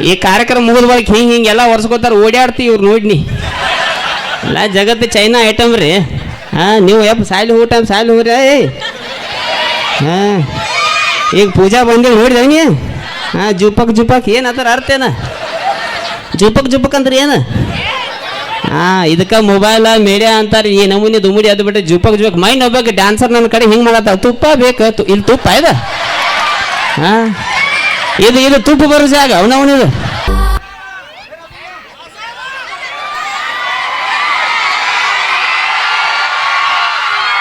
ಈ ಕಾರ್ಯಕ್ರಮ ಮುಗಿದ ಬಳಿಕ ಹಿಂಗೆ ಹಿಂಗೆಲ್ಲ ಒರ್ಸ್ಕೋತಾರ ಓಡಾಡ್ತಿ ಇವ್ರು ನೋಡ್ನಿ. ಎಲ್ಲ ಜಗತ್ತು ಚೈನಾ ಐಟಮ್ ರೀ. ಹಾಂ, ನೀವು ಯಪ್ಪ ಸಾಲಿ ಊಟ ಸಾಲಿ ಹೋಗ್ರಿ ಏಯ್. ಹಾಂ. ಈಗ ಪೂಜಾ ಬಂದಿಲ್ಲ ನೋಡಿದ ನೀ? ಹಾಂ, ಜುಪಕ್ ಜುಪಕ್, ಏನು ಅರ್ಥ ಏನ? ಜುಪಕ್ ಜುಪಕ್ ಅಂದ್ರೆ ಏನು? ಹಾಂ, ಇದಕ್ಕೆ ಮೊಬೈಲ, ಮೀಡಿಯಾ ಅಂತಾರೆ, ಈ ನಮೂನಿ ದುಮುಡಿ ಅದು ಬಿಟ್ಟು ಜುಪಕ್ ಜುಪಕ್. ಮೈಂಡ್ ಹೋಗ್ಬೇಕು ಡ್ಯಾನ್ಸರ್ ನನ್ನ ಕಡೆ ಹಿಂಗೆ ಮಾಡತ್ತ ತುಪ್ಪ ಬೇಕು, ತು- ಇಲ್ಲಿ ತುಪ್ಪ ಇದೆ. ಹಾಂ. ಇದು ಇದು ತುಪ್ಪ ಬರೋ ಜಾಗ ಅವನವನಿದು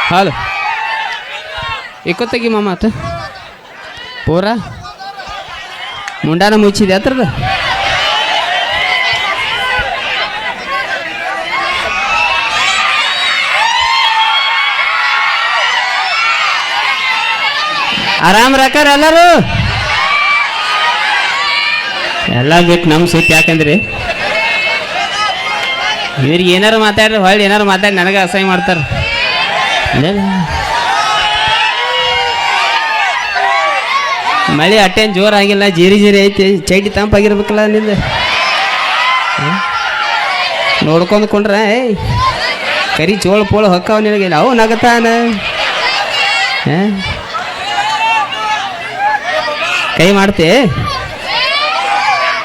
ಹಲೋ. ಇಕ್ಕೊತ್ತಗಿ ಮಾಮ ಆತ. ಪೂರ? ಮುಂಡಾನ ಮುಚ್ಚಿದೆ ಹತ್ರದ? ಆರಾಮ್ ರಾಕಾರ ಎಲ್ಲರೂ? ಎಲ್ಲ ಬಿಟ್ಟು ನಮ್ಮ ಸುತ್ತಿ ಯಾಕಂದ್ರಿ? ಇವ್ರಿಗೆ ಏನಾರು ಮಾತಾಡ್ರಿ, ಹೊಳ್ಳಿ ಏನಾರು ಮಾತಾಡಿ ನನಗೆ ಅಸಹ್ಯ ಮಾಡ್ತಾರೆ. ಮಳೆ ಅಟ್ಟೇನು ಜೋರು ಆಗಿಲ್ಲ, ಜೀರಿ ಜೀರಿ ಐತಿ ಚೈಟಿ ತಂಪಾಗಿರ್ಬೇಕಲ್ಲ ನಿಂದ. ನೋಡ್ಕೊಂಡು ಕೊಂಡ್ರ ಕರಿ ಚೋಳ ಪೋಳ ಹೊಕ್ಕವ ನಿನಗೆ, ಅವು ನಗತಾನ? ಕೈ ಮಾಡ್ತೆ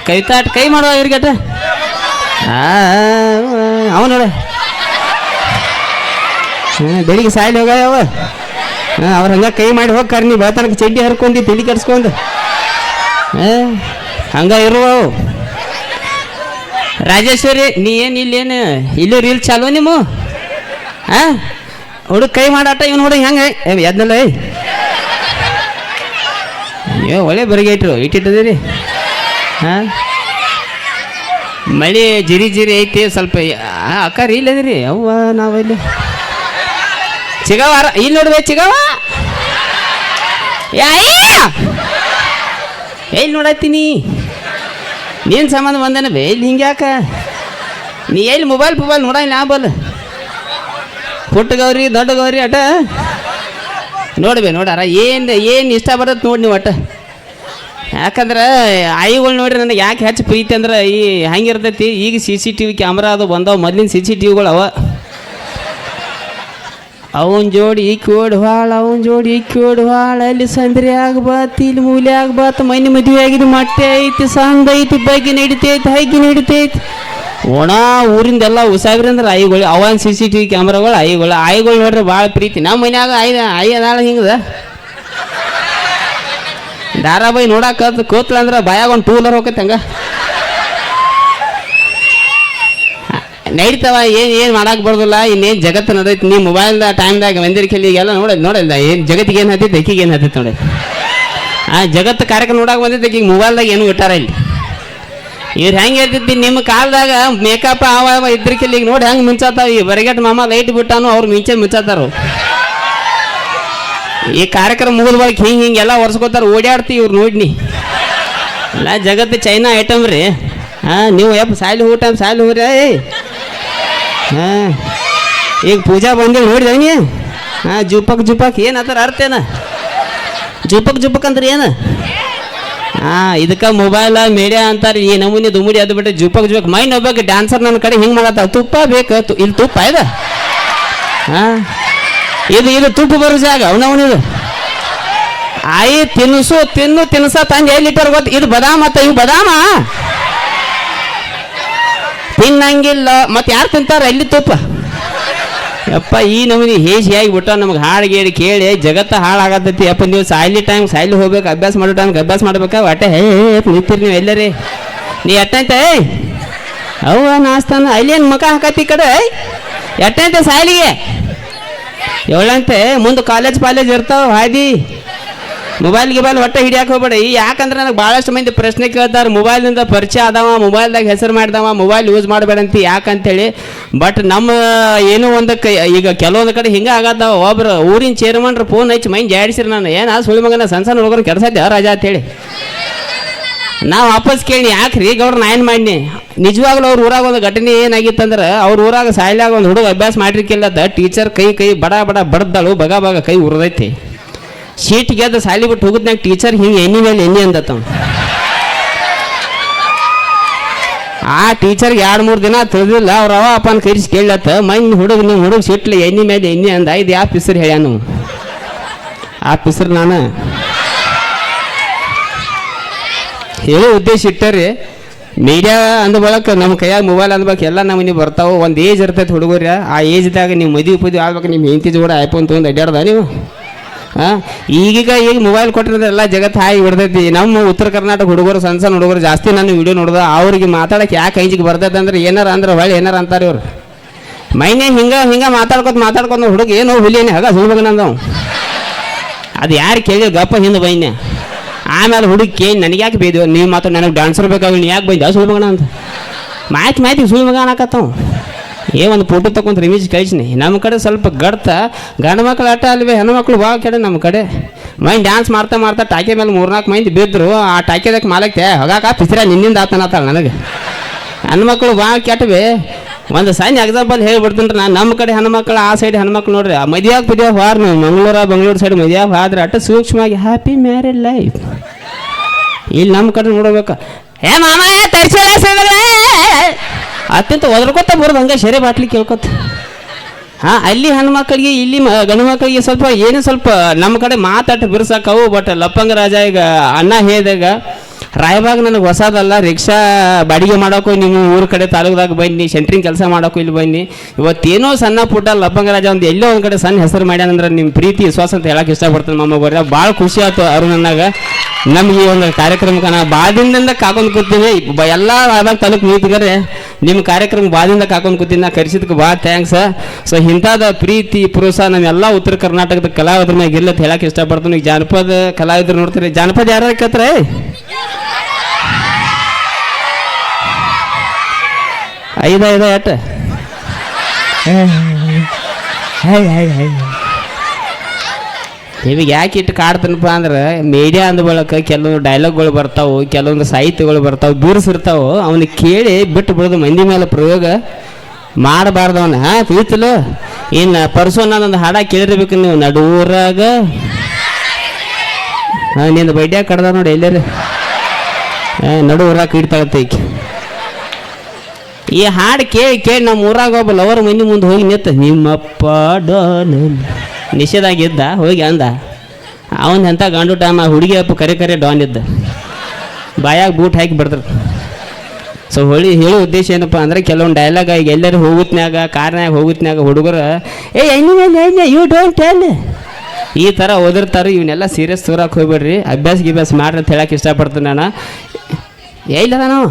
ಕವಿತಾಟ್ ಕೈ ಮಾಡುವ ಇವ್ರಿಗಟ ಅವ ನೋಡ. ಬೆಳಿಗ್ಗೆ ಸಾಯಲಿ ಹೋಗ್ಯಾವ ಹಾಂ ಅವ್ರ ಹಂಗ ಕೈ ಮಾಡಿ ಹೋಗ್ಕಾರ ನೀ ಬೆಳತನಕ ಚಡ್ಡಿ ಹರ್ಕೊಂಡು ತಿಳಿ ಕೆಡ್ಸ್ಕೊಂಡು ಹಂಗ ಇರುವ ರಾಜೇಶ್ವರಿ, ನೀ ಏನು ಇಲ್ಲೇನು ಇಲ್ಲೂ ರೀಲ್ ಚಾಲು ನಿಮ್ಮ? ಹಾಂ? ಹುಡುಗ ಕೈ ಮಾಡಾಟ, ಇವ್ನು ಹುಡುಗ ಹೆಂಗೆ? ಎದ್ನಲ್ಲ ಏ ಒಳ್ಳೆ ಒಳ್ಳೆ ಬರಿಗೈಟ್ರು ಇಟ್ಟಿಟ್ಟದಿರಿ ಹಾಂ? ಮಳೆ ಜಿರಿ ಜಿರಿ ಐತಿ ಸ್ವಲ್ಪ ಅಕ್ಕಾರ ಇಲ್ಲದಿರಿ ಅವ್ವ ನಾವಿಲ್ಲಿ ಚಿಗವ ಇಲ್ಲಿ ನೋಡ್ದೆ ಚಿಗವ ಎಲ್ಲಿ ನೋಡತ್ತೀನಿ ನೀನು ಸಂಬಂಧ ಬಂದನ ಬೇ, ಇಲ್ಲಿ ಹಿಂಗೆ ಯಾಕ? ನೀ ಎಲ್ಲಿ ಮೊಬೈಲ್ ಮೊಬೈಲ್ ನೋಡಲ್ಲ ನಾ ಬಲ್. ಪುಟ್ಟ ಗೌರಿ, ದೊಡ್ಡ ಗೌರಿ, ಅಟ? ನೋಡ್ಬೇ ನೋಡಾರ, ಏನು ಏನು ಇಷ್ಟ ಬರತ್ತೆ ನೋಡಿ ನೀವು ಒಟ್ಟು ಯಾಕಂದ್ರೆ ಆಯಿಗಳು ನೋಡ್ರಿ ನನಗೆ ಯಾಕೆ ಹೆಚ್ಚು ಪ್ರೀತಿ ಅಂದ್ರೆ ಈ ಹೆಂಗಿರ್ತೈತಿ, ಈಗ C C T V camera ಅದು ಬಂದವು, ಮೊದ್ಲಿನ ಸಿ ಸಿ ಟಿ ವಿಗಳು ಅವ. ಅವನ್ ಜೋಡಿ ಕೋಡು ಹಾಳ, ಅವನ್ ಜೋಡಿ ಕೋಡು ಹಾಳ, ಅಲ್ಲಿ ಸಂದ್ರಿ ಆಗ್ಬಾತ್ ಇಲ್ಲಿ ಮೂಲೆ ಆಗ್ಬಾತ್ ಮನೆ ಮದುವೆ ಆಗಿದ್ದು ಮೊಟ್ಟೆ ಐತಿ ಸಂದ ಐತಿ, ಬಗ್ಗೆ ನಡಿತೈತಿ ಹೈಕಿ ನಡಿತೈತಿ. ಒಣ ಊರಿಂದೆಲ್ಲ ಉಸಾಬ್ರಿ ಅಂದ್ರೆ ಆಯಿಗಳು ಅವನ್ ಸಿ ಸಿ ಟಿ ವಿ ಕ್ಯಾಮ್ರಾಗಳು ಆಯಿಗಳು ಆಯಿಗಳು ನೋಡ್ರಿ ಭಾಳ ಪ್ರೀತಿ. ನಮ್ಮ ಮನ್ಯಾಗ ಆಯ್ ಆಯ್ ಅದಾಳ ಹಿಂಗದ. ಧಾರಾವಾಹಿ ನೋಡಾಕ ಕೂತ್ಲ ಅಂದ್ರೆ ಬಾಯಾಗ ಒಂದು ಟೂ ವೀಲರ್ ಹೋಗತ್ತೆ ಹಂಗ. ನಡೀತಾವ, ಏನು ಏನು ಮಾಡಕ್ಕೆ ಬರ್ದಿಲ್ಲ, ಇನ್ನೇನು ಜಗತ್ತು ನಡೈತಿ ನೀ ಮೊಬೈಲ್ದ ಟೈಮ್ದಾಗ ಮಂದಿರ ಕೆಲಿಗೆಲ್ಲ ನೋಡೋದು ನೋಡಿಲ್ಲ, ಏನು ಜಗತ್ತಿಗೆ ಏನು ಹತ್ತೈತೆ ಅಕ್ಕಿಗೆ ಏನು ಹತ್ತೈತೆ ನೋಡಿ. ಆ ಜಗತ್ತು ಕಾರ್ಯಕ್ರಮ ನೋಡಕ್ಕೆ ಬಂದೈತೆ ಈಗ ಮೊಬೈಲ್ದಾಗ ಏನು ಇಟ್ಟಾರ ಇಲ್ಲಿ. ಇವ್ರು ಹೆಂಗೆ ಇರ್ತೈತಿ ನಿಮ್ಮ ಕಾಲದಾಗ ಮೇಕಪ್ ಅವ ಅವ ಇದ್ರ ಕೆಲಿಗೆ ನೋಡಿ ಹೆಂಗೆ ಮಿಂಚಾತಾವ, ಈ ಬರಗೆಟ್ ಮಾಮ ಲೈಟ್ ಬಿಟ್ಟಾನು, ಅವ್ರು ಮಿಂಚೆ ಮಿಂಚಾತಾರು. ಈ ಕಾರ್ಯಕ್ರಮ ಮುಗಿದ ಬಳಿಕ ಹಿಂಗೆ ಹಿಂಗೆಲ್ಲ ಒರ್ಸ್ಕೋತಾರ ಓಡಾಡ್ತಿ ಇವ್ರು ನೋಡ್ನಿ. ಎಲ್ಲ ಜಗತ್ತು ಚೈನಾ ಐಟಮ್ ರೀ. ಹಾಂ, ನೀವು ಯಪ್ಪ ಸಾಲಿ ಊಟ, ಸಾಲಿ ಹೋಗ್ರಿ ಏಯ್ ಹಾಂ. ಈಗ ಪೂಜಾ ಬಂದಿ ನೋಡಿದ ನೀ? ಹಾಂ, ಜುಪಕ್ ಜುಪಕ್, ಏನು ಅದರ ಅರ್ಥ ಏನ? ಜುಪಕ್ ಜುಪಕ್ ಅಂದ್ರೆ ಏನು? ಹಾಂ, ಇದಕ್ಕೆ ಮೊಬೈಲ, ಮೀಡಿಯಾ ಅಂತಾರೆ, ಈ ನಮೂನಿ ದುಮುಡಿ ಅದು ಬಿಟ್ಟು ಜುಪಕ್ ಜುಪಕ್. ಮೈಂಡ್ ಒಬ್ಬಕ್ಕೆ ಡ್ಯಾನ್ಸರ್ ನನ್ನ ಕಡೆ ಹಿಂಗೆ ಮಾಡತ್ತ ತುಪ್ಪ ಬೇಕು ಇಲ್ಲಿ ತುಪ್ಪ ಇದೆ. ಹಾಂ. ಇದು ಇದು ತುಪ್ಪ ಬರೋ ಜಾಗ ಅವನವನಿದು ಆಯಿ ತಿನ್ಸು ತಿನ್ನು ತಿನ್ಸ ತಂದು ಎಲ್ಲಿಟ್ಟಾರ ಗೊತ್ತು, ಇದು ಬದಾಮ ಅತ್ತ, ಇವು ಬದಾಮ? ತಿನ್ನಂಗಿಲ್ಲ. ಮತ್ತೆ ಯಾರು ತಿಂತಾರ ಎಲ್ಲಿ ತುಪ್ಪ? ಯಪ್ಪ, ಈ ನಮೂನಿ ಹೇಸಿ ಆಗಿಬಿಟ್ಟ ನಮಗೆ ಹಾಡು ಗೇಡಿ ಕೇಳಿ, ಜಗತ್ತ ಹಾಳಾಗತ್ತೈತಿ. ಅಪ್ಪ ನೀವು ಸಾಯ್ಲಿ ಟೈಮ್ ಸಾಯ್ಲಿ ಹೋಗ್ಬೇಕು, ಅಭ್ಯಾಸ ಮಾಡೋ ಟೈಮ್ಗೆ ಅಭ್ಯಾಸ ಮಾಡ್ಬೇಕಾ? ಒಟ್ಟೆ ಹೇ ನಿಂತಿರಿ ನೀವು ಎಲ್ಲರಿ? ನೀ ಎಟ್ಟೈತೆ ಅವ ನಾಸ್ತಾನ, ಅಲ್ಲೇನು ಮುಖ ಹಾಕತ್ತಿ ಕಡೆ ಎಟ್ಟೈತೆ ಸಾಯ್ಲಿಗೆ? ಏಳಂತೆ ಮುಂದೆ ಕಾಲೇಜ್ ಪಾಲೇಜ್ ಇರ್ತಾವ, ಹಾದಿ. ಮೊಬೈಲ್ ಗಿಬೈಲ್ ಹೊಟ್ಟೆ ಹಿಡಿಯಕ್ಕೆ ಹೋಗ್ಬೇಡಿ. ಯಾಕಂದ್ರೆ ನನಗೆ ಭಾಳಷ್ಟು ಮಂದಿ ಪ್ರಶ್ನೆ ಕೇಳ್ತಾರೆ. ಮೊಬೈಲ್ನಿಂದ ಪರಿಚಯ ಆದವ ಮೊಬೈಲ್ದಾಗ ಹೆಸರು ಮಾಡಿದವ ಮೊಬೈಲ್ ಯೂಸ್ ಮಾಡಬೇಡಂತ ಯಾಕಂತೇಳಿ. ಬಟ್ ನಮ್ಮ ಏನೋ ಒಂದಕ್ಕೆ ಈಗ ಕೆಲವೊಂದು ಕಡೆ ಹಿಂಗೆ ಆಗತ್ತವ ಒಬ್ರು ಊರಿನ ಚೇರ್ಮನ್ರು ಫೋನ್ ಹಚ್ಚಿ ಮೈಂಡ್ ಜಾಡಿಸಿರಿ ನಾನು. ಏನು ಸುಳಿ ಮಗನ ಸಣ್ಣ ಸಣ್ಣ ಹುಡುಗರು ಇದ್ದೆ ರಜಾ ಅಂತೇಳಿ. ನಾವು ವಾಪಸ್ ಕೇಳಿ ಯಾಕ್ರಿ? ಗೌಡ್ರ ನಾ ಏನು ಮಾಡಿನಿ. ನಿಜವಾಗ್ಲೂ ಅವ್ರ ಊರಾಗ ಒಂದು ಘಟನೆ ಏನಾಗಿತ್ತಂದ್ರೆ ಅವ್ರ ಊರಾಗ ಸಾಯ್ಲಾಗ ಒಂದು ಹುಡುಗ ಅಭ್ಯಾಸ ಮಾಡಿರ್ಕಿಲ್ಲದ ಟೀಚರ್ ಕೈ ಕೈ ಬಡ ಬಡ ಬಡ್ದಳು, ಬಗ ಬಗ ಕೈ ಉರಿದೈತಿ. ಸೀಟ್ ಗೆದ್ದ ಸಾಲಿ ಬಿಟ್ಟು ಹೋಗುದ್ನಾಗ ಟೀಚರ್ ಹಿಂಗೆ ಎಣ್ಣೆ ಮೇಲೆ ಎಣ್ಣಿ ಅಂದತ್ತ ಆ ಟೀಚರ್ಗೆ ಎರಡು ಮೂರು ದಿನ ತಿಳಿದಿಲ್ಲ, ಅವ್ರ ಅವ ಅಪ್ಪನ ಕೈಸಿ ಕೇಳತ್ತ ಮೈನ್ ಹುಡುಗ ನಿಮ್ಮ ಹುಡುಗ ಸಿಟ್ಲಿ ಎಣ್ಣೆ ಮೇಲೆ ಎಣ್ಣೆ ಅಂದ ಇದು ಯಾವ ಪಿಸರ್ ಹೇಳ್ಯಾನು ಆ ಪಿಸರ್ ನಾನು? ಹೇಳೋ ಉದ್ದೇಶ ಇಟ್ಟರಿ ಮೀಡಿಯಾ ಅಂದ ನಮ್ಮ ಕೈಯಾಗ ಮೊಬೈಲ್ ಅಂದ್ಬೇಕು ಎಲ್ಲ ನಮ್ಮ ಮನೆ ಬರ್ತಾವೆ. ಒಂದು ಏಜ್ ಇರ್ತೈತೆ ಹುಡುಗರ ಆ ಏಜ್ದಾಗ ನೀವು ಮದುವೆ ಪದುವೆ ಆಗ್ಬೇಕು ನಿಮ್ಮ ಹೆಂಡತಿ ಜೋಡ ಐಫೋನ್ ತೊಗೊಂಡು ಅಡ್ಡಾಡ್ದ ನೀವು? ಹಾಂ ಈಗೀಗ ಈಗ ಮೊಬೈಲ್ ಕೊಟ್ಟಿರೋದು ಎಲ್ಲ ಜಗತ್ತು ಹಾಯಿ ಬಿಡ್ತೈತಿ. ನಮ್ಮ ಉತ್ತರ ಕರ್ನಾಟಕ ಹುಡುಗರು, ಸಣ್ಣ ಸಣ್ಣ ಹುಡುಗರು ಜಾಸ್ತಿ ನಾನು ವಿಡಿಯೋ ನೋಡ್ದೆ. ಅವ್ರಿಗೆ ಮಾತಾಡಕ್ಕೆ ಯಾಕೆ ಐಜಿಗೆ ಬರ್ತೈತೆ ಅಂದ್ರೆ ಏನಾರ ಅಂದ್ರೆ ಹೊಳೆ ಏನಾರ ಅಂತಾರೆ ಇವ್ರು. ಮೈನೆ ಹಿಂಗೆ ಹಿಂಗೆ ಮಾತಾಡ್ಕೊತ ಮಾತಾಡ್ಕೊಂಡು ಹುಡುಗ ಏನೋ ಹುಲಿಯೇ ಹಾಗ ಸುಳ್ಬೇಕು ನಂದವು ಅದು ಯಾರು ಕೇಳಿ ಗಪ್ಪ ಹಿಂದೆ ಬೈನೆ ಆಮೇಲೆ ಹುಡುಕಿ ನನಗೆ ಯಾಕೆ ಬೇದ್ವು ನೀವು ಮಾತ್ರ ನನಗೆ ಡಾನ್ಸರ್ ಬೇಕಾಗಿ ನೀ ಯಾಕೆ ಬೈದ? ಸುಳ್ಳು ಮಗನ ಅಂತ. ಮಾಹಿತಿ ಮಾಹಿತಿ ಸುಳ್ಳು ಮಗ ಅನ್ನಕತ್ತವ. ಏ, ಒಂದು ಫೋಟೋ ತಗೊಂತ ರಿಮೀಜ್ ಕಳಿಸ್ನಿ. ನಮ್ಮ ಕಡೆ ಸ್ವಲ್ಪ ಗಡ್ತ, ಗಂಡು ಮಕ್ಕಳು ಆಟ ಅಲ್ವೇ ಮಕ್ಕಳು ಭಾಳ ಕಡೆ ನಮ್ಮ ಕಡೆ. ಮೈ ಡ್ಯಾನ್ಸ್ ಮಾಡ್ತಾ ಮಾಡ್ತಾ ಟಾಕೆ ಮೇಲೆ ಮೂರ್ನಾಲ್ಕು ಮಂದಿ ಬಿದ್ದರು ಆ ಟಾಕೆದಕ್ಕೆ ಮಾಲಕ್ಕೆ ಹೋಗಾಕ ಪಿಸಿರ ನಿನ್ನಿಂದ ಆತನತ್ತಾಳ ನನಗೆ. ಹೆಣ್ಮಕ್ಳು ಭಾಳ ಕೆಟ್ಟವೆ. ಒಂದು ಸಣ್ಣ ಎಕ್ಸಾಂಪಲ್ ಹೇಳ್ಬಿಡ್ತೀನಿ ನಾನು ನಮ್ಮ ಕಡೆ ಹೆಣ್ಮಕ್ಳು, ಆ ಸೈಡ್ ಹೆಣ್ಮಕ್ಳು ನೋಡ್ರಿ, ಆ ಮದುವೆಯಾಗ ಪದ್ಯಾಗ ಹೋರ್ ನೀವು, ಮಂಗಳೂರ, ಬೆಂಗಳೂರು ಸೈಡ್ ಮದ್ಯಾಗ ಹೋದ್ರೆ ಅಟ್ಟು ಸೂಕ್ಷ್ಮವಾಗಿ ಹ್ಯಾಪಿ ಮ್ಯಾರೇಜ್ ಲೈಫ್ ಇಲ್ಲಿ ನಮ್ಮ ಕಡೆ ನೋಡ್ಬೇಕು. ಏ ಮಾಮ ಅತ್ಯಂತ ಒದರ್ಕೊತ ಬರೋದು ಹಂಗೆ ಶರೀರ ಬಾಟ್ಲಿ ಕೇಳ್ಕೊತ. ಹಾಂ, ಅಲ್ಲಿ ಹೆಣ್ಮಕ್ಳಿಗೆ, ಇಲ್ಲಿ ಗಂಡು ಮಕ್ಕಳಿಗೆ ಸ್ವಲ್ಪ ಏನು ಸ್ವಲ್ಪ ನಮ್ಮ ಕಡೆ ಮಾತಾಟ ಬಿರ್ಸಕ್ಕವು ಬಟ್ ಲಪ್ಪಂಗ ರಾಜ ಈಗ ಅಣ್ಣ ಹೇಳಿದಾಗ ರಾಯಬಾಗ್ ನನಗೆ ಹೊಸದಲ್ಲ, ರಿಕ್ಷಾ ಬಾಡಿಗೆ ಮಾಡೋಕ್ಕೂ ನೀವು ಊರ ಕಡೆ ತಾಲೂಕ್ದಾಗ ಬನ್ನಿ, ಸೆಂಟ್ರಿಂಗ್ ಕೆಲಸ ಮಾಡೋಕ್ಕೂ ಇಲ್ಲಿ ಬನ್ನಿ. ಇವತ್ತೇನೋ ಸಣ್ಣ ಪುಟ್ಟ ಲಪ್ಪಂಗರಾಜ ಒಂದು ಎಲ್ಲೋ ಒಂದು ಕಡೆ ಸಣ್ಣ ಹೆಸರು ಮಾಡ್ಯಾನಂದ್ರೆ ನಿಮ್ಮ ಪ್ರೀತಿ, ವಿಶ್ವಾಸ ಅಂತ ಹೇಳಕ್ಕೆ ಇಷ್ಟಪಡ್ತಾನೆ ಮಮ್ಮ ಬರ್ರ. ಭಾಳ ಖುಷಿ ಆಯ್ತು ನನಗೆ ನಮ್ಗೆ ಈ ಒಂದು ಕಾರ್ಯಕ್ರಮಕ್ಕೆ ನಾ ಬಾದಿಂದ ಕಾಕೊಂಡು ಕೂತೀನಿ ಎಲ್ಲ ರಾಯಬಾಗ್ ತಾಲೂಕು ನೀತಿಗಾರೆ ನಿಮ್ಮ ಕಾರ್ಯಕ್ರಮ ಬಾದಿಂದ ಕಾಕೊಂಡು ಕೂತೀನಿ ನಾ ಕರೆಸಿದಕ್ಕೆ ಭಾಳ ಥ್ಯಾಂಕ್ಸ್ ಸೊ ಇಂಥದ ಪ್ರೀತಿ ಪ್ರೋತ್ಸಾಹ ನಮ್ಮೆಲ್ಲ ಉತ್ತರ ಕರ್ನಾಟಕದ ಕಲಾವಿದ್ರ ಮ್ಯಾಗ ಇಲ್ಲ ಅಂತ ಹೇಳಕ್ಕೆ ಇಷ್ಟಪಡ್ತೀನಿ. ಈಗ ಜಾನಪದ ಕಲಾವಿದ್ರು ನೋಡ್ತೀರಿ. ಜಾನಪದ ಯಾರು ಕೇಳ್ತಾರೆ? ಐದ ಐದ ಎಟ್? ಇವಾಗ ಯಾಕೆ ಇಟ್ಟು ಕಾಡ್ತೀನಪ್ಪ ಅಂದ್ರೆ ಮೀಡಿಯಾ ಅಂದ ಬಳಕ ಕೆಲವೊಂದು ಡೈಲಾಗ್ಗಳು ಬರ್ತಾವು ಕೆಲವೊಂದು ಸಾಹಿತ್ಯಗಳು ಬರ್ತಾವೆ ಬಿರ್ಸಿರ್ತಾವು. ಅವನಿಗೆ ಕೇಳಿ ಬಿಟ್ಟು ಬಿಡೋದು ಮಂದಿ ಮೇಲೆ ಪ್ರಯೋಗ ಮಾಡಬಾರ್ದು ಅವನ. ಹಾಂ ತಿಳಿತಿಲ್ಲ ಇನ್ನು ಪರ್ಸು ನಾನೊಂದು ಹಾಡ ಕೇಳಿರ್ಬೇಕು ನೀವು ನಡೂರಾಗ ಹಾಂ ನಿಂದು ಬೈಡ್ಯಾಗ ಕಡ್ದ ನೋಡಿ ಎಲ್ಲರೂ. ಹಾಂ ನಡುವರಾಗ ಇಡ್ತಾಳತ್ತೆ ಈಕಿ. ಈ ಹಾಡು ಕೇಳಿ ಕೇಳಿ ನಮ್ಮ ಊರಾಗ ಒಬ್ಬ ಲವರ್ ಮನೆ ಮುಂದೆ ಹೋಗಿ ನಿಂತ, ನಿಮ್ಮಪ್ಪ ಡಾನ್ ನಿಷೇಧಾಗಿದ್ದ, ಹೋಗಿ ಅಂದ. ಅವನ ಎಂಥ ಗಂಡು ಆ ಹುಡುಗಿ ಅಪ್ಪ ಕರೆ ಕರೆ ಡಾನ್ ಇದ್ದ. ಬಾಯಾಗ ಬೂಟ್ ಹಾಕಿ ಬಿಡ್ತಾರೆ ಸೊ ಹೊಳಿ ಹೇಳೋ ಉದ್ದೇಶ ಏನಪ್ಪ ಅಂದ್ರೆ ಕೆಲವೊಂದು ಡೈಲಾಗ್ ಈಗ ಎಲ್ಲರೂ ಹೋಗುತ್ನ್ಯಾಗ, ಕಾರ್ನ್ಯಾಗ ಹೋಗುತ್ನ್ಯಾಗ ಹುಡುಗರು, ಏ ಎಣ್ಣೆ ಯು ಡೋಂಟ್ ಟೆಲ್ ಈ ಥರ ಓದಿರ್ತಾರೆ ಇವನ್ನೆಲ್ಲ ಸೀರಿಯಸ್ ತೋರಕ್ಕೆ ಹೋಗ್ಬೇಡ್ರಿ, ಅಭ್ಯಾಸ ಗಿಭ್ಯಾಸ ಮಾಡ್ರಿ ಅಂತ ಹೇಳಕ್ಕೆ ಇಷ್ಟಪಡ್ತೀನಿ ನಾನು. ಏ, ಇಲ್ಲ ನಾವು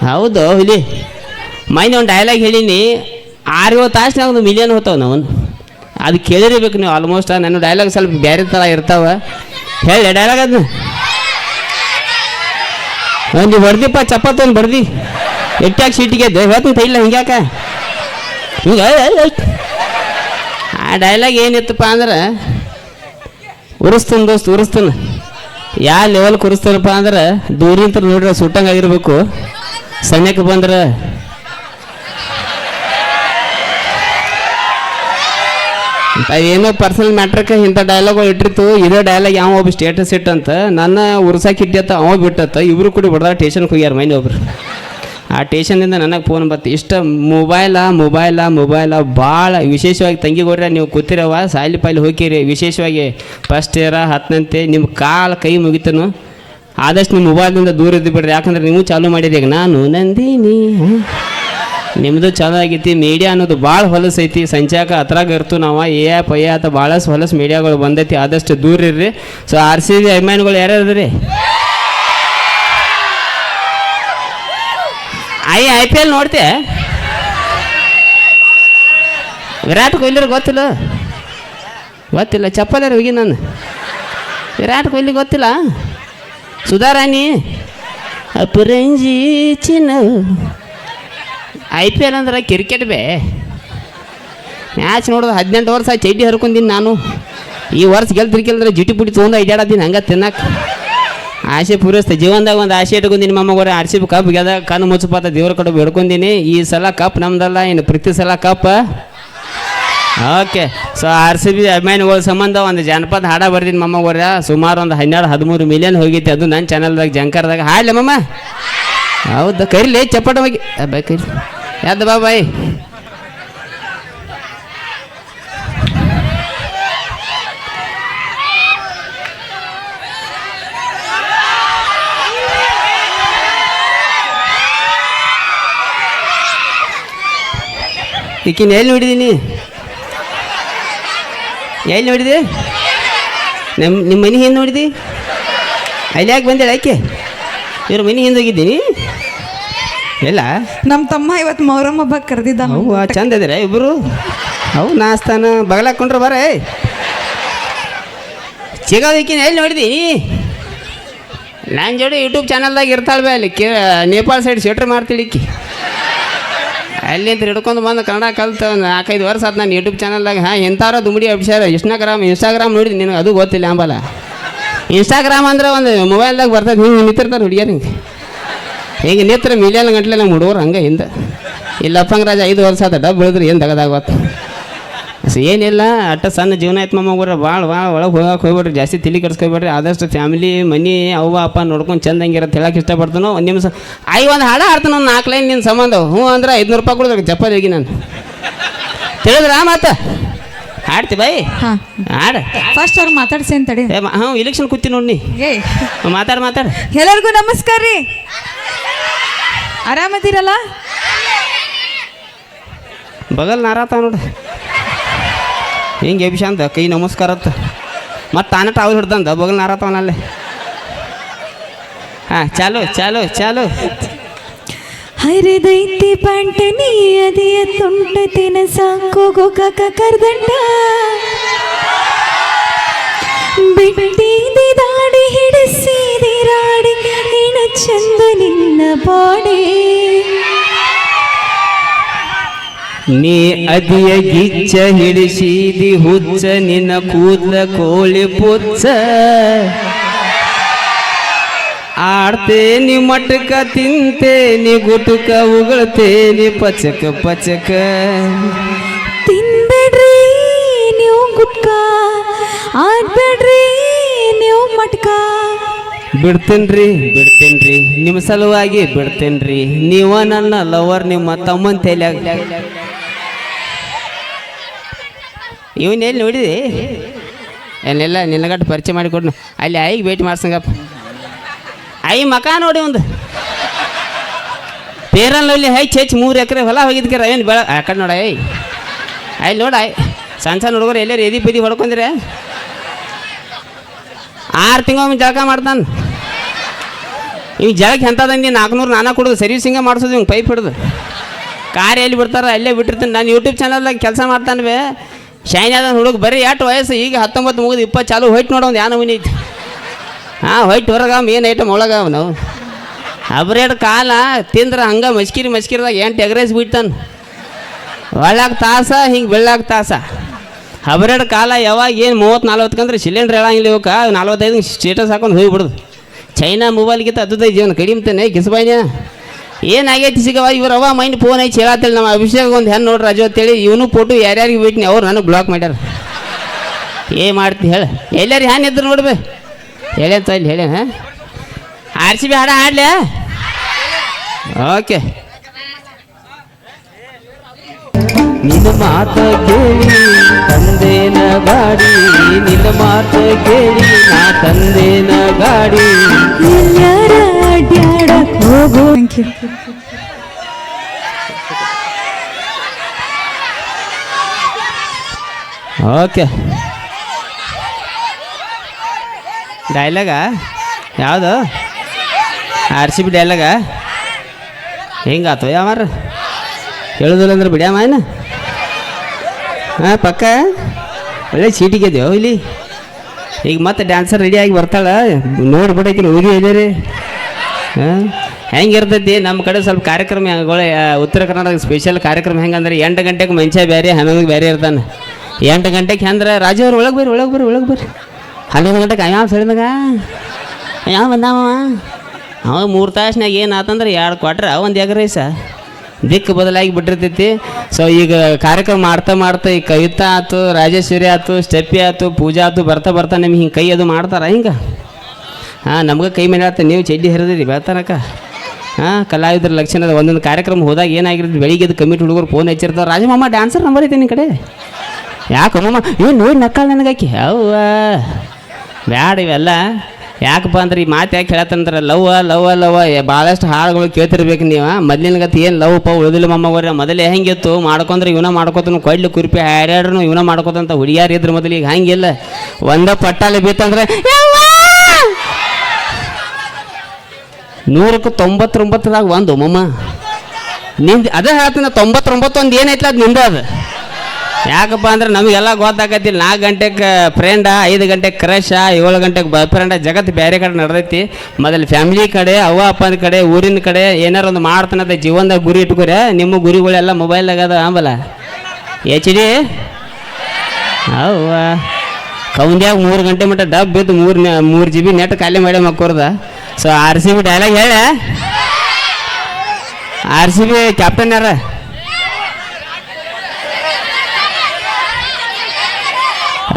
ಹೌದು, ಹುಲಿ. ಮೈನ್ ಒಂದು ಡೈಲಾಗ್ ಹೇಳೀನಿ. ಆರು ಏಳು ಒಂದು ಮಿಲಿಯನ್ ಹೋತಾವ ನಾವು. ಅದು ಕೇಳಿರ್ಬೇಕು ನೀವು ಆಲ್ಮೋಸ್ಟ್ ನನ್ನ ಡೈಲಾಗ್ ಸ್ವಲ್ಪ ಬೇರೆ ಥರ ಇರ್ತಾವ. ಹೇಳಿ ಡೈಲಾಗ್ ಅದನ್ನ ಒಂದು ಹೊಡೆದಿಪ್ಪ ಚಪಾತಿ ಒಂದು ಬಡ್ದಿ ಎಟ್ಟಾಗ ಸೀಟಿಗೆ ಹೇಳ್ತೀನಿ ತೈಲ ಹಿಂಗ್ಯಾಕ? ಹಿಂಗ ಆ ಡೈಲಾಗ್ ಏನಿತ್ತಪ್ಪ ಅಂದ್ರೆ, ಉರಿಸ್ತಾನ ದೋಸ್ತ್, ಉರಿಸ್ತಾನ. ಯಾವ ಲೆವೆಲ್ ಉರಿಸ್ತಾನಪ್ಪ ಅಂದ್ರೆ ದೂರಿಂತ ನೋಡ್ರೆ ಸುಟ್ಟಂಗೆ ಆಗಿರ್ಬೇಕು. ಸಣ್ಯಕ್ಕೆ ಬಂದ್ರೆ ಏನೋ ಪರ್ಸನಲ್ ಮ್ಯಾಟ್ರಕ್ಕೆ ಇಂಥ ಡೈಲಾಗ್ ಇಟ್ಟಿರ್ತು. ಇದೇ ಡೈಲಾಗ್ ಯಾವ ಒಬ್ಬ ಸ್ಟೇಟಸ್ ಇಟ್ಟಂತ, ನನ್ನ ಉರ್ಸಾಕ್ ಇಟ್ಟತ್ತ ಅವ ಬಿಟ್ಟತ್ತ ಇಬ್ರು ಕೂಡ ಬಿಡ್ದ ಟೇಷನ್ಗೆ ಹೋಗ್ಯಾರ ಮೈನ್ ಒಬ್ರು. ಆ ಟೇಷನ್ನಿಂದ ನನಗೆ ಫೋನ್ ಬತ್ತು ಇಷ್ಟ ಮೊಬೈಲ ಮೊಬೈಲ ಮೊಬೈಲ ಭಾಳ ವಿಶೇಷವಾಗಿ ತಂಗಿ ಕೊಡ್ರೆ ನೀವು ಕೂತಿರವ ಸಾಲಿ ಪಾಯಿಲಿ ಹೋಗಿರಿ ವಿಶೇಷವಾಗಿ ಫಸ್ಟ್ ಇಯರ ಹತ್ತನಂತೆ ನಿಮ್ಮ ಕಾಲು ಕೈ ಮುಗಿತನು. ಆದಷ್ಟು ನಿಮ್ಮ ಮೊಬೈಲ್ನಿಂದ ದೂರ ಇದ್ದು ಬಿಡ್ರಿ. ಯಾಕಂದ್ರೆ ನೀವು ಚಾಲೂ ಮಾಡಿದ ಈಗ. ನಾನು ನಂದಿನಿ. ನಿಮ್ಮದು ಚಾಲೂ ಆಗೈತಿ. ಮೀಡಿಯಾ ಅನ್ನೋದು ಭಾಳ ಹೊಲಸು ಐತಿ. ಸಂಚಾಕ ಹತ್ರಾಗ ಇರ್ತು ನಾವು. ಎ ಆಪ್ ಐ ಆತ ಭಾಳಷ್ಟು ಹೊಲಸು ಮೀಡಿಯಾಗಳು ಬಂದೈತಿ. ಆದಷ್ಟು ದೂರ ಇರ್ರಿ. ಸೊ ಆರ್ ಸಿ ಬಿ ಅಭಿಮಾನಿಗಳು ಯಾರ್ಯಾರ್ರಿ ಐ ಐ ಪಿ ಎಲ್ ನೋಡ್ತೆ? ವಿರಾಟ್ ಕೊಹ್ಲಿ ಗೊತ್ತಿಲ್ಲ? ಗೊತ್ತಿಲ್ಲ. ಚಪ್ಪಲಾರ ಹೋಗಿ ನಾನು. ವಿರಾಟ್ ಕೊಹ್ಲಿ ಗೊತ್ತಿಲ್ಲ? ಸುಧಾರಾಣಿ ಅಪರಂಜಿ ಚಿನ್ನ. ಐ ಪಿ ಎಲ್ ಅಂದ್ರೆ ಕ್ರಿಕೆಟ್ ಬೇ. ಮ್ಯಾಚ್ ನೋಡಿದ್ರೆ ಹದಿನೆಂಟು ವರ್ಷ ಚಡ್ಡಿ ಹರ್ಕೊಂಡಿನಿ ನಾನು. ಈ ವರ್ಷ ಗೆಲ್ತಿರ್ಕಿಲ್ದ್ರೆ ಜಿಟಿ ಪುಟಿ ತೊಗೊಂಡು ಅಡ್ಡಾಡದ್ದೀನಿ ಹಂಗೆ ತಿನ್ನಕ್ಕೆ ಆಸೆ ಪೂರೈಸ್ತೆ, ಜೀವನದಾಗ ಒಂದು ಆಸೆ ಇಟ್ಕೊಂಡಿನಿ ಮಮ್ಮಗೋರೆ ಆರ್ ಸಿ ಬಿ ಕಪ್ ಗೆದ ಕಣ್ಣು ಮುಚ್ಚಪಾತ ದೇವ್ರ ಕಡೆ ಬೇಡ್ಕೊಂದಿನಿ ಈ ಸಲ ಕಪ್ ನಮ್ದಲ್ಲ, ಇನ್ನು ಪ್ರತಿ ಸಲ cup okay so R C B ಅಭಿಮಾನಿಗಳ ಸಂಬಂಧ ಒಂದು ಜನಪದ ಹಾಡ ಬರ್ದಿನ ಮಮ್ಮ ಬರ್ದ ಸುಮಾರು ಒಂದು ಹನ್ನೆರಡು, ಹದಿಮೂರು ಮಿಲಿಯನ್ ಹೋಗಿತ್ತು ಅದು ನನ್ನ ಚಾನಲ್ದಾಗ ಜಂಕರ್ದಾಗ ಹಾಡ್ಲೆ ಮಮ್ಮ ಹೌದು, ಕರಿಲಿ, ಚಪ್ಪಟ ಹೋಗಿ. ಕರಿ ಯಾವ್ದು ಬಾ ಬಾಯ್ ಈಕಿನ ಎಲ್ಲಿ ನೋಡಿದೀನಿ ಎಲ್ಲಿ ನೋಡಿದೆ? ನಮ್ಮ ನಿಮ್ಮ ಮನೆ ಹಿಂದೆ ನೋಡಿದಿ? ಅಲ್ಲಿ ಯಾಕೆ ಬಂದೇಳ ಆಕೆ? ಇವ್ರ ಮನೆ ಹಿಂದೆ ಹೋಗಿದ್ದೀನಿ ಎಲ್ಲ? ನಮ್ಮ ತಮ್ಮ ಇವತ್ತು ಮೌರಮ್ಮ ಹಬ್ಬ ಕರೆದಿದ್ದ. ಅವು ಚಂದ ಇದ್ರ ಇಬ್ಬರು ಅವು ನಾಸ್ತಾನ ಬಗಲಾಕೊಂಡ್ರೆ ಬರ ಸಿಗೋದಕ್ಕಿನ ಎಲ್ಲಿ ನೋಡಿದಿ? ನಾನು ಜೋಡಿ ಯೂಟ್ಯೂಬ್ ಚಾನಲ್ದಾಗ ಇರ್ತಾಳೆ ಬೇ ಅಲ್ಲಿ ಕೇ ನೇಪಾಳ ಸೈಡ್ ಸ್ವೆಟ್ರ್ ಮಾಡ್ತಿಳಿಕ್ಕಿ ಅಲ್ಲಿಂದ ಹಿಡ್ಕೊಂಡು ಬಂದು ಕನ್ನಡ ಕಲ್ತು ನಾಲ್ಕೈದು ವರ್ಷ ಆತು ನಾನು ಯೂಟ್ಯೂಬ್ ಚಾನಲ್ದಾಗ ಹಾಂ ಎಂಥಾರೋ ದುಮಿಡಿ ಅಭಿಷೇಕ ಇನ್ಸ್ಟಾಗ್ರಾಮ್ ಇನ್ಸ್ಟಾಗ್ರಾಮ್ ನೋಡಿದ್ದು ನಿನಗೆ ಅದು ಗೊತ್ತಿಲ್ಲ ಅಂಬಲ್ಲ ಇನ್ಸ್ಟಾಗ್ರಾಮ್ ಅಂದ್ರೆ ಒಂದು ಮೊಬೈಲ್ದಾಗ ಬರ್ತದೆ. ಹಿಂಗೆ ನಿಂತಿರ್ತಾರೆ ಹುಡುಗಿಯರು ಹಿಂಗೆ. ಹಿಂಗೆ ನಿಂತರೆ ಮಿಲಿಯನ್ ಗಂಟ್ಲೆ ನಮ್ಮ ಹುಡುಗರು ಹಂಗೆ ಹಿಂದೆ. ಇಲ್ಲಪ್ಪಂಗ ರಾಜ, ಐದು ವರ್ಷ ಆದ ಡಬ್ ಬೆಳೆದ್ರೆ, ಏನು ಸೊ ಏನಿಲ್ಲ ಅಟ್ಟ ಸಣ್ಣ ಜೀವನ ಆಯ್ತು ಮಮ್ಮಗ್ರ ಭಾಳ ಭಾಳ ಒಳಗೆ ಹೋಗಕ್ಕೆ ಹೋಗ್ಬೇಡ್ರಿ ಜಾಸ್ತಿ ತಿಳಿ ಕರ್ಸ್ಕೊಬೇಡ್ರಿ. ಆದಷ್ಟು ಫ್ಯಾಮಿಲಿ ಮನಿ ಅವ್ವ ಅಪ್ಪ ನೋಡ್ಕೊಂಡು ಚಂದಂಗಿರತ್ತೆ ಹೇಳಕ್ಕೆ ಇಷ್ಟಪಡ್ತಾನೋ ಒಂದು ನಿಮಿಷ. ಐ ಒಂದು ಹಾಡ ಹಾಡ್ತಾನೆ ಒಂದು ನಾಲ್ಕು ಲೈನ್ ನಿನ್ನ ಸಂಬಂಧ. ಹ್ಞೂ ಅಂದ್ರೆ ಐದುನೂರು ರೂಪಾಯಿ ಕೊಡೋದ್ರಿ ಚಪ್ಪಲ್ ಹೋಗಿ ನಾನು. ತಿಳಿದ್ರ ಮಾತ ಹಾಡ್ತಿ ಬೈ. ಹಾಡ. ಫಸ್ಟ್ ಅವ್ರು ಮಾತಾಡ್ಸಿ ಅಂತಡಿ ಹಾಂ ಇಲೆಕ್ಷನ್ ಕೂತಿ ನೋಡಿ ಮಾತಾಡ ಮಾತಾಡ. ಎಲ್ಲರಿಗೂ ನಮಸ್ಕಾರ ರೀ. ಆರಾಮದಿರಲ್ಲ? ಬಗಲ್ ನಾರಾತ ನೋಡು. ಹಿಂಗೆ ಎಬಿಶಾಂತ ಕೈ ನಮಸ್ಕಾರ ಅಂತ. ಮತ್ತು ತಾನೇ ಟಾವಲ್ ಹಿಡ್ದಂದ, ಬಗಲ್ ನಾರಾತವನಲ್ಲೇ ಹಾಂ, ಚಾಲು ಚಾಲು ಚಾಲು. ಹರಿದೈತಿ ಪಂಟನಿ ಅದಿಯ ತುಂಟ ತಿನಸ ಕೋಗೋಕ ಕರ್ದಂಡ ಬಿಟ್ಟಿದಿ ದಾಡಿ ಹಿಡಿಸಿದಿರಾಡಿ ಇಣ ಚಂದ ನಿನ್ನ ಬಾಡಿ. ನೀ ಅದಿಯ ಗಿಚ್ಚ ಹಿಡಿಸಿದಿ ಹುಚ್ಚ ನಿನ್ನ ಕೂದಲ ಕೋಳಿ ಪುಚ್ಚ. ಆಡ್ತೇನಿ ಮಟಕ ತಿಂತೇನಿ ಗುಟುಕ ಉಗುಳ್ತೇನಿ ಪಚಕ ಪಚಕ. ತಿನ್ಬೇಡ್ರಿ ನೀವು ಗುಟ್ಕ ಆಡ್ಬೇಡ್ರಿ ನೀವು ಮಟ್ಕ. ಬಿಡ್ತೇನ್ರಿ ಬಿಡ್ತೇನ್ರಿ. ನಿಮ್ಮ ಸಲುವಾಗಿ ಬಿಡ್ತೇನ್ರಿ. ನೀವ ನನ್ನ ಲವರ್ ನಿಮ್ಮ ತಮ್ಮನ ಇವನ್ ಎಲ್ಲಿ ನೋಡಿದೆ? ಎಲ್ಲೆಲ್ಲ ನಿನ್ನಗಟ್ಟು ಪರಿಚಯ ಮಾಡಿ ಕೊಡ್ನು. ಅಲ್ಲಿ ಐಗೆ ಭೇಟಿ ಮಾಡ್ಸಂಗಪ್ಪ. ಐ ಮಕ ನೋಡಿ ಒಂದು. ಪೇರನಲ್ಲಿ ಹೈ ಹೆಚ್ಚು ಮೂರು ಎಕರೆ ಹೊಲ ಹೋಗಿದ್ಕೆ ಏನು ಬೆಳ ಆ ಕಡೆ ನೋಡ ಐ ಅಲ್ಲಿ ನೋಡ ಆಯ್ ಸಣ್ಣ ಸಣ್ಣ ಹುಡುಗರು ಎಲ್ಲರೂ ಎದಿ ಪದಿ ಹೊಡ್ಕೊಂಡ್ರೆ? ಆರು ತಿಂಗಳು ಜಳಕ ಮಾಡ್ತಾನೆ. ಇವ್ ಜಳಕ್ಕೆ ಎಂಥದಂದು ನಾಲ್ಕುನೂರು ನಾನಾ ಕೊಡೋದು ಸರ್ವಿಸಿಂಗೇ ಮಾಡಿಸೋದು ಹಿಂಗೆ ಪೈಪ್ ಹಿಡ್ದು. ಕಾರ್ ಎಲ್ಲಿ ಬಿಡ್ತಾರೆ ಅಲ್ಲೇ ಬಿಟ್ಟಿರ್ತೀನಿ. ನಾನು ಯೂಟ್ಯೂಬ್ ಚಾನಲ್ದಾಗ ಕೆಲಸ ಮಾಡ್ತಾನೆ ಬೇ ಶೈನ್ ಅದ ಹುಡುಗ ಬರೀ ಎಷ್ಟು ವಯಸ್ಸು, ಈಗ ಹತ್ತೊಂಬತ್ತು ಮುಗಿದು ಇಪ್ಪತ್ತು ಚಾಲು ಹೊಯ್ಟ್ ನೋಡೋದು ಯಾನ ಐತಿ. ಹಾಂ, ಹೊಯ್ಟ್ ಹೊರಗೆ ಏನು ಐಟಮ್ ಒಳಗ ನಾವು. ಅಬ್ರೇಡ್ ಕಾಲ ತಿಂದ್ರೆ ಹಂಗೆ ಮಸ್ಕಿರಿ ಮಸ್ಕಿರಿದಾಗ ಎಂಟು ಎಗ್ರೇಸ್ ಬಿಡ್ತಾನೆ ಒಳ್ಳಾಗ ತಾಸ, ಹಿಂಗೆ ಬೆಳ್ಳಾಗ ತಾಸ. ಹಬ್ರೇಡ್ ಕಾಲ ಯಾವಾಗ ಏನು ಮೂವತ್ತು ನಲ್ವತ್ತಕ್ಕಂದ್ರೆ ಸಿಲಿಂಡ್ರ್ ಹೇಳಂಗಿಲ್ಲ ಇವಕ್ಕೆ ನಲ್ವತ್ತೈದು ಸ್ಟೇಟಸ್ ಹಾಕೊಂಡು ಹೋಗಿಬಿಡ್ದು. ಚೈನಾ ಮೊಬೈಲ್ಗಿಂತ ಅದ್ದದ ಜೀವನ ಕಡಿಮೆ ತಾನೆ ಕಿಸಬಾಯ್ನ ಏನಾಗೈತಿ ಸಿಗವ? ಇವರವ ಮೈಂಡ್ ಫೋನ್ ಐತಿ ಹೇಳತ್ತಿಲ್ಲ ನಮ್ಮ ಅಭಿಷೇಕ್ ಒಂದು ಹೆಣ್ಣು ನೋಡ್ರಿ ಅಂತ ಅಂತೇಳಿ. ಇವನು ಫೋಟೋ ಯಾರ್ಯಾರಿಗೆ ಬಿಟ್ನಿ ಅವ್ರು ನನಗೆ ಬ್ಲಾಕ್ ಮಾಡ್ಯಾರ. ಏ ಮಾಡ್ತಿ ಹೇಳ. ಎಲ್ಲಾರು ಹ್ಯಾನ್ ಇದ್ರು ನೋಡ್ಬೇ ಅಂತ ಇಲ್ಲಿ ಹೇಳೇನ ಹಾಂ? ಆರ್ ಬಿ ಹಾಡ ಹಾಡ್ಲ್ಯಾ ಓಕೆ. ನಿನ್ನ ಮಾತ ಕೇಳಿ ತಂದೇನ ಗಾಡಿ, ನಿನ್ನ ಮಾತ ಕೇಳಿ ನಾ ತಂದೇನ ಗಾಡಿ. ಹೋಗು. ಥ್ಯಾಂಕ್ ಯು ಓಕೆ ಡೈಲಾಗ ಯಾವುದು? ಆರ್ ಸಿ ಬಿ ಡೈಲಾಗ ಹೆಂಗಾತು ಯಾವಾರ? ಹೇಳುದಿಲ್ಲ ಅಂದ್ರೆ ಬಿಡ್ಯಾಮ ಏನು? ಹಾಂ ಪಕ್ಕ? ಒಳ್ಳೆ ಸೀಟಿಗೆ ಇದೆಯೋ ಇಲ್ಲಿ? ಈಗ ಮತ್ತೆ ಡ್ಯಾನ್ಸರ್ ರೆಡಿಯಾಗಿ ಬರ್ತಾಳ? ನೋಡ್ಬಿಡಕ್ಕೆ ಹೋಗಿ ರೀ ಹಾಂ ಹೆಂಗಿರ್ತೈತಿ? ನಮ್ಮ ಕಡೆ ಸ್ವಲ್ಪ ಕಾರ್ಯಕ್ರಮಗಳು ಉತ್ತರ ಕರ್ನಾಟಕ ಸ್ಪೆಷಲ್ ಕಾರ್ಯಕ್ರಮ ಹೆಂಗಂದ್ರೆ ಎಂಟು ಗಂಟೆಗೆ ಮಂಚ ಬೇರೆ ಹನ್ನೊಂದು ಬೇರೆ ಇರ್ತಾನೆ. ಎಂಟು ಗಂಟೆಗೆ ಅಂದ್ರೆ ರಾಜವ್ರು ಒಳಗೆ ಬರ್ರಿ ಒಳಗೆ ಬರ್ರಿ ಒಳಗೆ ಬರ್ರಿ. ಹನ್ನೊಂದು ಗಂಟೆಗೆ ಯಾವ ಸರಿದಾಗ? ಯಾವ ಬಂದಾವ ಅವ? ಮೂರು ತಾಸ್ನಾಗ ಏನು ಆತಂದ್ರೆ ಎರಡು ಕ್ವಾಟ್ರ ಒಂದು ಎಗ್ ರೈಸ. ದಿಕ್ಕು ಬದಲಾಗಿ ಬಿಟ್ಟಿರ್ತೈತಿ. ಸೊ ಈಗ ಕಾರ್ಯಕ್ರಮ ಮಾಡ್ತಾ ಮಾಡ್ತಾ ಈ ಕವಿತಾ ಆಯ್ತು ರಾಜೇಶ್ವರಿ ಆಯ್ತು ಸ್ಟೆಪ್ಪಿ ಆಯ್ತು ಪೂಜಾ ಆಯ್ತು ಬರ್ತಾ ಬರ್ತಾ ನಿಮ್ಗೆ ಹಿಂಗೆ ಕೈ ಅದು ಮಾಡ್ತಾರ ಹಿಂಗೆ? ಹಾಂ, ನಮ್ಗೆ ಕೈ ಮೇಲೆ ಆತ ನೀವು ಚಡ್ಡಿ ಹರಿದಿರಿ ಬೆಳ್ತಾನಕ್ಕ ಹಾಂ, ಕಲಾವಿದ್ರ ಲಕ್ಷಣದ ಒಂದೊಂದು ಕಾರ್ಯಕ್ರಮ ಹೋದಾಗ ಏನಾಗಿರುತ್ತೆ? ಬೆಳಿಗ್ಗೆ ಎದ್ದು ಕಮಿಟಿ ಹುಡುಗರು ಫೋನ್ ಹಚ್ಚಿರ್ತಾರೆ ರಾಜಮಾಮ ಡ್ಯಾನ್ಸರ್ ನಂಬರ್ ಐತೆ ನಿನ್ನ ಕಡೆ? ಯಾಕಮ್ಮಮ್ಮ ಇವ್ ನೋಡಿ ನಕ್ಕಳ ನನಗಾಕಿ. ಅವ್ವ, ಬ್ಯಾಡ ಇವೆಲ್ಲ. ಯಾಕಪ್ಪ ಅಂದ್ರೆ ಈ ಮಾತು ಯಾಕೆ ಹೇಳತ್ತಂದ್ರೆ ಲವ್ ಲವ್ ಲವ್ ಭಾಳಷ್ಟು ಹಾಡುಗಳು ಕೇಳ್ತಿರ್ಬೇಕು ನೀವು. ಮೊದ್ಲಿನ ಗತಿ ಏನು ಲವ್ ಪ ಉಳಿದಿಲ್ಲ ಮಮ್ಮವ್ರೆ ಮೊದಲೇ ಹೆಂಗಿತ್ತು ಮಾಡ್ಕೊಂಡ್ರೆ ಇವನ ಮಾಡ್ಕೋತನು, ಕೊಡ್ಲಿ ಕುರ್ಪಿ ಹ್ಯಾರ್ಯಾಡ್ರು ಇವನ ಮಾಡ್ಕೋತಂತ ಹುಡುಗಿಯಾರು ಮೊದಲಿಗೆ. ಹಂಗಿಲ್ಲ. ಒಂದ ಪಟ್ಟಾಲಿ ಬಿತ್ತಂದ್ರೆ ನೂರಕ್ಕೆ ತೊಂಬತ್ತೊಂಬತ್ತದಾಗ ಒಂದು, ಮಮ್ಮ. ನಿಂದು ಅದೇ ಹೇಳ್ತೀನಿ, ತೊಂಬತ್ತೊಂಬತ್ತು ಒಂದು ಅದು ನಿಂದ ಅದು. ಯಾಕಪ್ಪ ಅಂದ್ರೆ ನಮಗೆಲ್ಲ ಗೊತ್ತಾಗತ್ತಿಲ್ಲ. ನಾಲ್ಕು ಗಂಟೆಗೆ ಫ್ರೆಂಡ ಐದು ಗಂಟೆಗೆ ಕ್ರಶ ಏಳು ಗಂಟೆಗೆ ಬ ಫ್ರೆಂಡ ಜಗತ್ತು ಬೇರೆ ಕಡೆ ನಡೆದೈತಿ. ಮೊದಲು ಫ್ಯಾಮಿಲಿ ಕಡೆ, ಅವ್ವ, ಅಪ್ಪನ ಕಡೆ, ಊರಿನ ಕಡೆ ಏನಾರ ಒಂದು ಮಾಡ್ತಾನದ ಜೀವನದಾಗ ಗುರಿ ಇಟ್ಕೊರೆ, ನಿಮ್ಮ ಗುರಿಗಳೆಲ್ಲ ಮೊಬೈಲ್ದಾಗ ಅದ ಆಂಬಲ್ಲ ಎಚ್ ಡಿ ಅವ್ವ. ಕೌಂದ್ಯಾಗ ಮೂರು ಗಂಟೆ ಮಟ್ಟ ಡಬ್ ಬಿದ್ದು ಮೂರು ಮೂರು ಜಿ ಬಿ ನೆಟ್ ಖಾಲಿ ಮಾಡಿ ಮಕ್ಕೋರ್ದ. So R C B dialogue ಹೇಳ. ಆರ್ ಸಿ ಬಿ ಕ್ಯಾಪ್ಟನ್ ಯಾರ?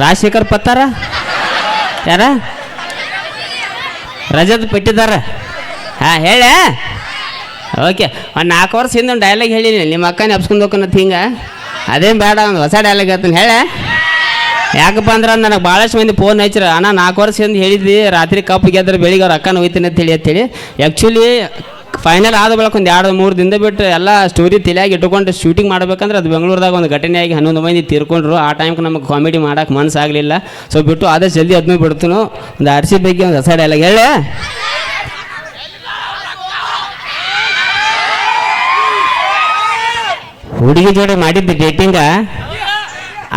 ರಾಜಶೇಖರ್ ಪತ್ತಾರ? ಯಾರ? ರಜತ್ ಪಟ್ಟಿದಾರ. ಹಾಂ, ಹೇಳ. ಓಕೆ ಒಂದು ನಾಲ್ಕು ವರ್ಷ ಹಿಂದೆ ಒಂದು ಡೈಲಾಗ್ ಹೇಳಿನಿ. ನಿಮ್ಮ ಅಕ್ಕ ನೆಪ್ಸ್ಕೊಂಡು ಹೋಗೋಣತ್ ಹಿಂಗೆ. ಅದೇನು ಬೇಡ, ಒಂದು ಹೊಸ ಡೈಲಾಗ್ ಹೇಳ್ತೀನಿ ಹೇಳ. ಯಾಕಪ್ಪ ಅಂದ್ರೆ ನನಗೆ ಭಾಳಷ್ಟು ಮಂದಿ ಫೋನ್ ಹಚ್ಚಿರ. ಅಣ್ಣ, ನಾಲ್ಕು ವರ್ಷ ಹಿಂದೆ ಹೇಳಿದ್ವಿ, ರಾತ್ರಿ ಕಪ್ ಗೆದ್ರೆ ಬೆಳಿಗ್ಗೆ ಅವ್ರ ಅಕ್ಕನ ಹೇಳಿ ಅಂತೇಳಿ. ಆ್ಯಕ್ಚುಲಿ ಫೈನಲ್ ಆದ ಬಳಿಕ ಒಂದು ಎರಡು, ಮೂರು ದಿನ ಬಿಟ್ಟು ಎಲ್ಲ ಸ್ಟೋರಿ ತಲೆಯಾಗಿ ಇಟ್ಟುಕೊಂಡು ಶೂಟಿಂಗ್ ಮಾಡ್ಬೇಕಂದ್ರೆ ಅದು ಬೆಂಗಳೂರದಾಗ ಒಂದು ಘಟನೆಯಾಗಿ ಹನ್ನೊಂದು ಮಂದಿ ತೀರ್ಕೊಂಡ್ರು. ಆ ಟೈಮ್ಗೆ ನಮಗೆ ಕಾಮಿಡಿ ಮಾಡೋಕೆ ಮನಸ್ಸಾಗಲಿಲ್ಲ ಸೊ ಬಿಟ್ಟು ಆದಷ್ಟು ಜಲ್ದಿ ಅದನ್ನೂ ಬಿಡ್ತನು. ಒಂದು ಅರಿಸಿ ಬಗ್ಗೆ ಒಂದು ಹೊಸ ಎಲ್ಲ ಹೇಳಿ. ಹುಡುಗಿ ಜೋಡಿ ಮಾಡಿದ್ದು ಡೇಟಿಂಗ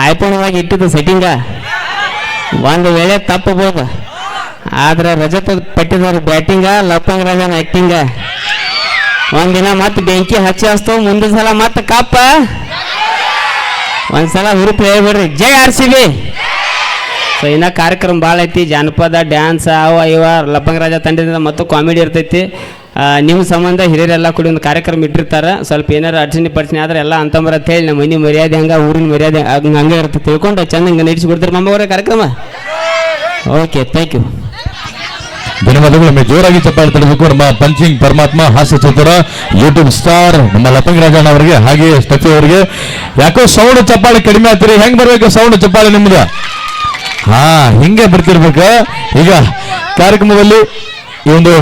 ಐಫೋನ್ ಒಳಗೆ ಇಟ್ಟಿದ್ದು ಸೆಟ್ಟಿಂಗ ಒಂದು ವೇಳೆ ತಪ್ಪಬೋದು ಆದ್ರೆ ರಜತ ಪಟ್ಟಿದವ್ರ ಬ್ಯಾಟಿಂಗ ಲಪ್ಪಂಗ ರಾಜನ ಆ್ಯಕ್ಟಿಂಗ ಒಂದಿನ ಮತ್ತೆ ಬೆಂಕಿ ಹಚ್ಚಿ ಹಚ್ತವು ಮುಂದಿನ ಸಲ ಮತ್ತೆ ಕಪ್ಪ. ಒಂದ್ಸಲ ಹುರುಪು ಹೇಳ್ಬಿಡ್ರಿ, ಜೈ ಆರ್ ಸಿ ಬಿ. ಸೊ ಇನ್ನ ಕಾರ್ಯಕ್ರಮ ಭಾಳ ಐತಿ. ಜಾನಪದ ಡ್ಯಾನ್ಸ್ ಅವ ಇವ, ಲಪ್ಪಂಗ ರಾಜ ತಂಡದಿಂದ ಮತ್ತು ಕಾಮಿಡಿ ಇರ್ತೈತಿ. ನಿಮ್ಮ ಸಂಬಂಧ ಹಿರಿಯರೆಲ್ಲ ಕೂಡ ಒಂದು ಕಾರ್ಯಕ್ರಮ ಇಟ್ಟಿರ್ತಾರೆ. ಸ್ವಲ್ಪ ಏನಾರು ಅಡ್ಚಣೆ ಪಡ್ಚಣೆ ಆದ್ರೆ ಎಲ್ಲ ಅಂತಂಬರ ಅಂತ ಹೇಳಿ ನಮ್ಮ ಮನೆ ಮರ್ಯಾದೆ ಹಂಗ, ಊರಿನ ಮರ್ಯಾದೆ ಹಂಗ ಇರುತ್ತೆ ತಿಳ್ಕೊಂಡು ಚಂದ ಹಿಂಗೆ ನಮ್ಮ ಅವರ ಕಾರ್ಯಕ್ರಮ? ಓಕೆ ಥ್ಯಾಂಕ್ ಯು ಧನ್ಯವಾದಗಳು. ಜೋರಾಗಿ ಚಪ್ಪಾಳೆ ನಮ್ಮ ಪಂಚಿಂಗ್ ಪರಮಾತ್ಮ ಹಾಸ್ಯ ಚತುರ ಯೂಟ್ಯೂಬ್ ಸ್ಟಾರ್ ನಮ್ಮ ಲಪಂಗ್ ರಾಜಣ್ಣ ಅವರಿಗೆ, ಹಾಗೆ ಸ್ಟಫಿ ಅವರಿಗೆ. ಯಾಕೋ ಸೌಂಡ್ ಚಪ್ಪಾಳೆ ಕಡಿಮೆ ಆಗ್ತೀರಿ ಹೆಂಗ್ ಬರ್ಬೇಕು ಸೌಂಡ್ ಚಪ್ಪಾಳೆ ನಿಮ್ದು? ಹಾ, ಹಿಂಗೆ ಬರ್ತಿರ್ಬೇಕು. ಈಗ ಕಾರ್ಯಕ್ರಮದಲ್ಲಿ ಈ ಒಂದು